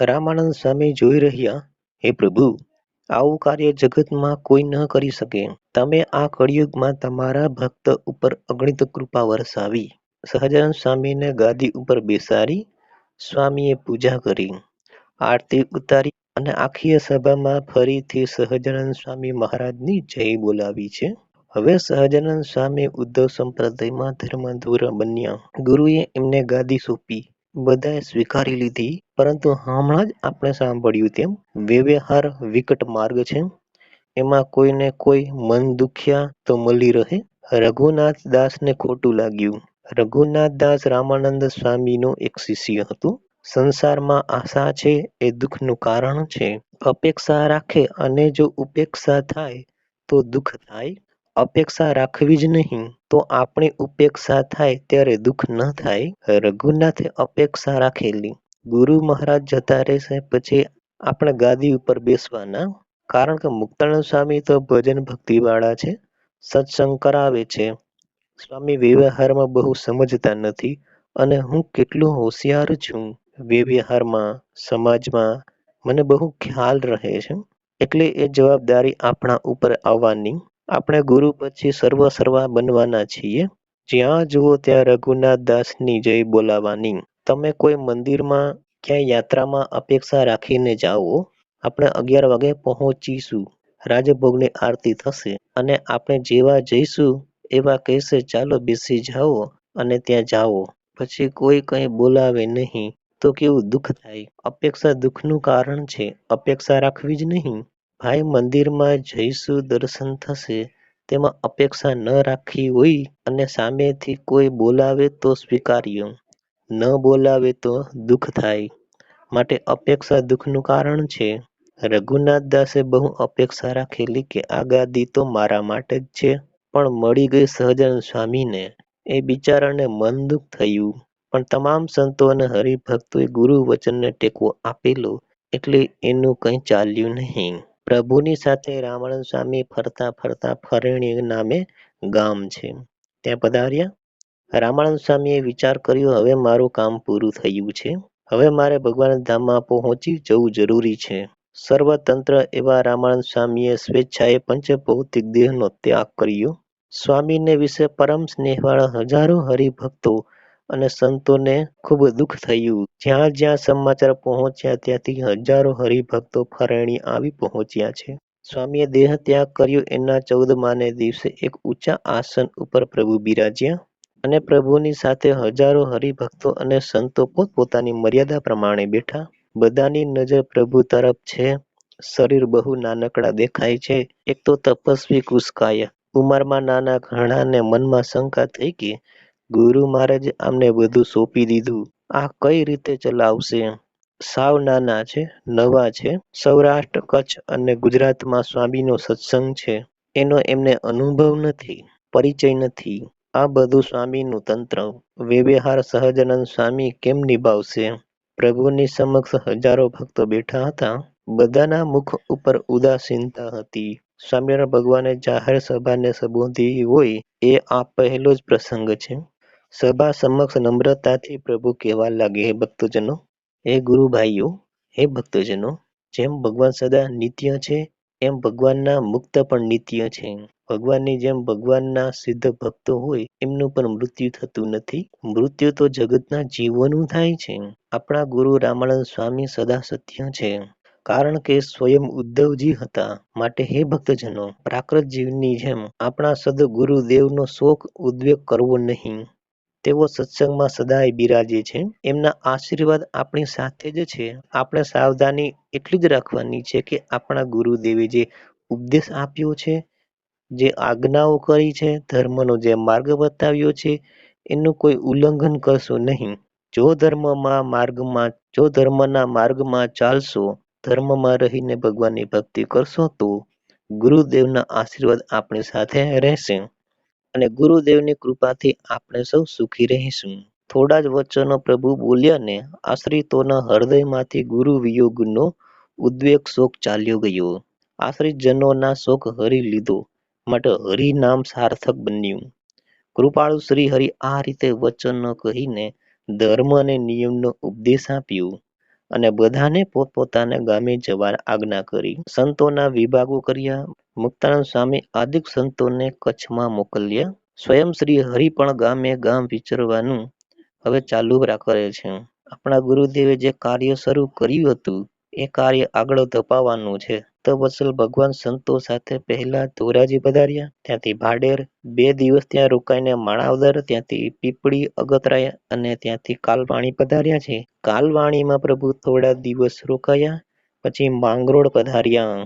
રામાનંદ સ્વામી જોઈ રહ્યા, હે પ્રભુ, આવું કાર્ય જગતમાં કોઈ ન કરી શકે. તમે આ કળિયુગમાં તમારા ભક્ત ઉપર અગણિત કૃપા વરસાવી. સહજાનંદ સ્વામીને ગાદી ઉપર બેસાડી સ્વામીએ પૂજા કરી. આરતી ઉતારી અને આખી સભામાં ફરીથી સહજાનંદ સ્વામી મહારાજની જય બોલાવી છે. હવે સહજાનંદ સ્વામી ઉદ્ધવ સંપ્રદાયમાં ધર્મધુર બન્યા. ગુરુએ એમને ગાદી સોંપી. બધાએ સ્વીકારી લીધી, પરંતુ હમણાં જ આપણે સાંભળ્યું તેમ વ્યવહાર વિકટ માર્ગ છે. એમાં કોઈને કોઈ મન દુખ્યા તો મળી રહે. રઘુનાથ દાસને ખોટું લાગ્યું. રઘુનાથ દાસ રામાનંદ સ્વામીનો એક શિષ્ય હતું. સંસારમાં આશા છે, એ દુઃખનું કારણ છે. અપેક્ષા રાખે અને જો ઉપેક્ષા થાય, તો દુઃખ થાય. અપેક્ષા રાખવી જ નહીં. તો આપણી ઉપેક્ષા થાય ત્યારે દુઃખ ન થાય. રઘુનાથે અપેક્ષા રાખેલી. ગુરુ મહારાજ જતા રહેશે પછી આપણે ગાદી ઉપર બેસવાના. કારણ કે મુક્તાનંદ સ્વામી તો ભજન ભક્તિ વાળા છે. સત્સંગ કરાવે છે. સ્વામી વ્યવહારમાં બહુ સમજતા નથી. અને હું કેટલું હોશિયાર છું. વ્યવહારમાં, સમાજમાં મને બહુ ખ્યાલ રહે છે. એટલે એ જવાબદારી આપણા ઉપર આવવાની. આપણે ગુરુ પછી સર્વ સર્વા બનવાના છીએ. જ્યાં જુઓ ત્યાં રઘુનાથ દાસની જય બોલાવાની. તમે કોઈ મંદિરમાં ક્યાંય યાત્રામાં અપેક્ષા રાખીને જાઓ, આપણે અગિયાર વાગે પહોંચીશું. રાજભોગની આરતી થશે અને આપણે જેવા જઈશું એવા કહેશે, ચાલો બેસી જાઓ અને ત્યાં જાઓ. પછી કોઈ કંઈ બોલાવે નહીં. તો કેવું દુઃખ થાય? અપેક્ષા દુઃખનું કારણ છે. અપેક્ષા રાખવી જ નહીં. ભાઈ મંદિરમાં જઈશું, દર્શન થશે, તેમાં અપેક્ષા ન રાખી હોય અને સામેથી કોઈ બોલાવે તો સ્વીકાર્યું. ન બોલાવે તો દુઃખ થાય. માટે અપેક્ષા દુઃખનું કારણ છે. રઘુનાથ દાસે બહુ અપેક્ષા રાખેલી કે આ ગાદી તો મારા માટે જ છે, પણ મળી ગઈ સહજાન સ્વામીને. એ બિચારાને મન દુઃખ થયું. પણ તમામ સંતો અને હરિભક્તોએ ગુરુ વચનને ટેકો આપેલો, એટલે એનું કંઈ ચાલ્યું નહીં. પ્રભુની સાથે રામાનંદ સ્વામી ફરતા ફરતા ફરેણી નામે ગામ છે. ત્યાં પધાર્યા. રામાનંદ સ્વામીએ વિચાર કર્યો, હવે મારું કામ પૂરું થયું છે. હવે મારે ભગવાન ધામમાં પહોંચી જવું જરૂરી છે. સર્વતંત્ર એવા રામાનંદ સ્વામીએ સ્વેચ્છાએ પંચભૌતિક દેહનો ત્યાગ કર્યો. સ્વામીને વિશે પરમ સ્નેહવાળા હજારો હરિભક્તો અને સંતોને ખૂબ દુઃખ થયું. જ્યાં જ્યાં સમાચાર પહોંચ્યા ત્યાંથી હજારો હરિભક્તો ફરણી આવી પહોંચ્યા છે. સ્વામીએ દેહ ત્યાગ કર્યો. એના ચૌદમાને દિવસે એક ઊંચા આસન ઉપર પ્રભુ બિરાજ્યા અને પ્રભુની સાથે હજારો હરિભક્તો અને સંતો પોતપોતાની મર્યાદા પ્રમાણે બેઠા. બધાની નજર પ્રભુ તરફ છે. શરીર બહુ નાનકડા દેખાય છે. એક તો તપસ્વી કુશકાય. ઉંમરમાં નાના ઘણાને મનમાં શંકા થઈ કે ગુરુ મહારાજે આમને બધું સોંપી દીધું. આ કઈ રીતે ચલાવશે? સાવ નાના છે, નવા છે. સૌરાષ્ટ્ર, કચ્છ અને ગુજરાતમાં સ્વામીનો સત્સંગ છે. એનો એમને અનુભવ નથી, પરિચય નથી. આ બધું સ્વામીનું તંત્ર. વ્યવહાર સહજાનંદ સ્વામી કેમ નિભાવશે? પ્રભુની સમક્ષ હજારો ભક્તો બેઠા હતા. બધાના મુખ ઉપર ઉદાસીનતા હતી. સ્વામિનારાયણ ભગવાને જાહેર સભાને સંબોધી હોય એ આ પહેલો જ પ્રસંગ છે. સભા સમક્ષ નમ્રતાથી પ્રભુ કહેવા લાગે, હે ભક્તજનો, હે ગુરુ ભાઈઓ હે ભક્તજનો, જેમ ભગવાન સદા નિત્ય છે, એમ ભગવાનના મુક્ત પણ નિત્ય છે. ભગવાનની જેમ ભગવાનના સિદ્ધ ભક્તો હોય, એમનું પણ મૃત્યુ થતું નથી. મૃત્યુ તો જગતના જીવોનું થાય છે. આપણા ગુરુ રામાનંદ સ્વામી સદા સત્ય છે. કારણ કે સ્વયં ઉદ્ધવજી હતા. માટે હે ભક્તજનો, પ્રાકૃત જીવની જેમ આપણા સદગુરુદેવનો શોક ઉદ્વેગ કરવો નહીં. તેઓ સત્સંગમાં સદાય બિરાજે છે. એમના આશીર્વાદ આપણી સાથે જ છે. આપણે સાવધાની એટલી જ રાખવાની છે કે આપણા ગુરુદેવે જે ઉપદેશ આપ્યો છે, જે આજ્ઞાઓ કરી છે, ધર્મનો જે માર્ગ બતાવ્યો છે, એનું કોઈ ઉલ્લંઘન કરશો નહીં. જો ધર્મમાં માર્ગમાં, જો ધર્મના માર્ગમાં ચાલશો, ધર્મમાં રહીને ભગવાનની ભક્તિ કરશો તો ગુરુદેવના આશીર્વાદ આપણી સાથે રહેશે. અને ગુરુદેવની કૃપાથી આપણે સૌ સુખી રહીશું. થોડા જ વચનો પ્રભુ બોલ્યા ને આશ્રિતોના હૃદયમાંથી ગુરુ વિયોગનો ઉદ્વેગ શોક ચાલ્યો ગયો. આશ્રિત જનોના શોક હરી લીધો, માટે હરિ નામ સાર્થક બન્યું. કૃપાળુ શ્રી હરિ આ રીતે વચનો કહીને ધર્મ અને નિયમનો ઉપદેશ આપ્યો અને બધાને પોતપોતાના ગામે જવા આજ્ઞા કરી. સંતોના વિભાગો કર્યા મુક્તાનંદ સ્વામી આદિક સંતોને કચ્છમાં મોકલ્યા. સ્વયં શ્રી હરિ પણ ગામે ગામ વિચરવાનું હવે ચાલુ રાખે છે. આપણા ગુરુદેવે જે કાર્ય શરૂ કર્યું હતું, એ કાર્ય આગળ ધપાવવાનું છે. તો ભગવાન સંતો સાથે પહેલા ધોરાજી પધાર્યા. ત્યાંથી ભાડેર બે દિવસ ત્યાં રોકાઈને માણાવદર, ત્યાંથી પીપળી અગતરાય અને ત્યાંથી કાલવાણી પધાર્યા છે. કાલવાણીમાં પ્રભુ થોડા દિવસ રોકાયા, પછી માંગરોળ પધાર્યા.